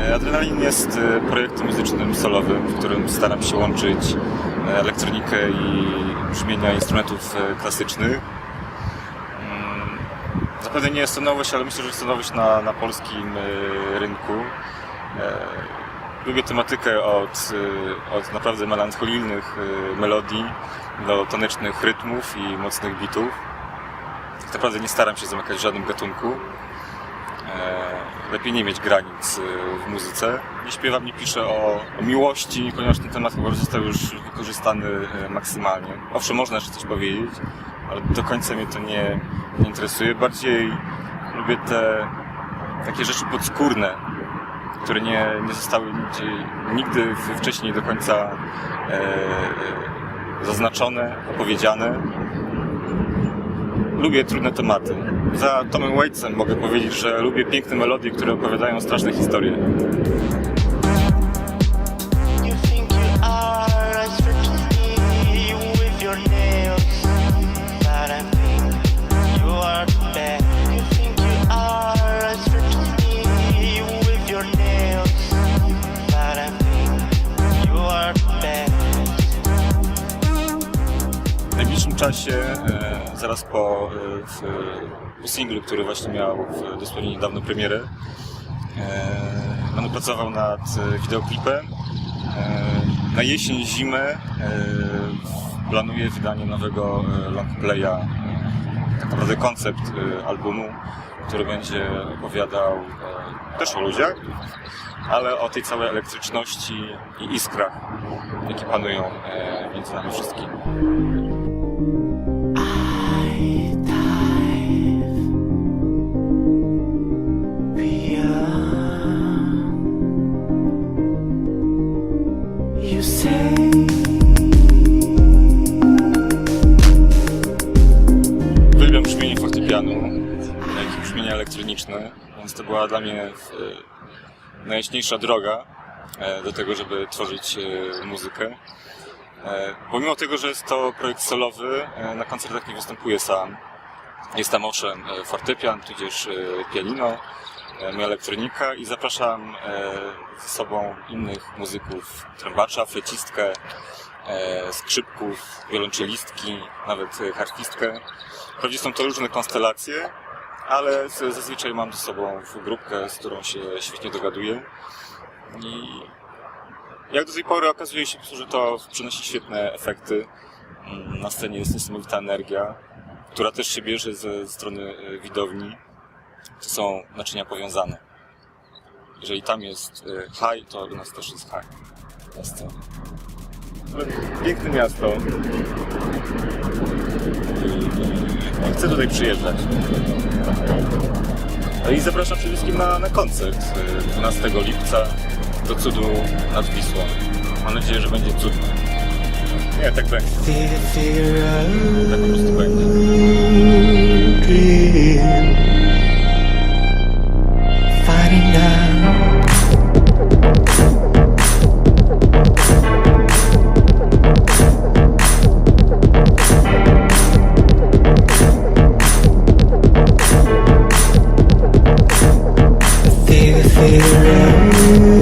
E, Adrenalin jest e, projektem muzycznym solowym, w którym staram się łączyć e, elektronikę i brzmienia instrumentów klasycznych. Mm, Zapewne nie jest to nowość, ale myślę, że jest to nowość na, na polskim rynku. Lubię tematykę od, od naprawdę melancholijnych melodii do tanecznych rytmów i mocnych bitów. Tak naprawdę nie staram się zamykać w żadnym gatunku. E, lepiej nie mieć granic e, w muzyce. Nie śpiewam, nie piszę o, o miłości, ponieważ ten temat chyba został już wykorzystany e, maksymalnie. Owszem, można jeszcze coś powiedzieć, ale do końca mnie to nie, nie interesuje. Bardziej lubię te takie rzeczy podskórne, które nie, nie zostały nigdy wcześniej do końca e, zaznaczone, opowiedziane lubię trudne tematy. Za Tomem Waitsem mogę powiedzieć, że lubię piękne melodie, które opowiadają straszne historie. W najbliższym czasie, e, zaraz po, e, w, po singlu, który właśnie miał w, dosłownie niedawno premierę, e, będę pracował nad e, wideoklipem. E, na jesień, zimę e, planuję wydanie nowego e, longplaya, e, tak naprawdę koncept e, albumu, który będzie opowiadał e, też o ludziach, ale o tej całej elektryczności i iskrach, jakie panują e, między nami wszystkimi. Fortepianu, jak i brzmienie elektroniczne, więc to była dla mnie e, najjaśniejsza droga e, do tego, żeby tworzyć e, muzykę. Pomimo tego, że jest to projekt solowy, na koncertach nie występuję sam. Jest tam owszem fortepian, tudzież pianino, moja elektronika i zapraszam e, ze sobą innych muzyków, trębacza, flecistkę, e, skrzypków, wiolonczelistki, nawet harfistkę. Wprawdzie są to różne konstelacje, ale zazwyczaj mam ze sobą grupkę, z którą się świetnie dogaduję. I jak do tej pory okazuje się, że to przynosi świetne efekty. Mm, Na scenie jest niesamowita energia, która też się bierze ze strony e, widowni. Są naczynia powiązane. Jeżeli tam jest e, high, to u nas też jest high na scenie. Piękne miasto. Chcę tutaj przyjeżdżać. No i zapraszam przede wszystkim na, na koncert y, 12 lipca do cudu nad Wisłą. Mam nadzieję, że będzie cudny. Nie, tak będzie. Tak po prostu będzie. I love you.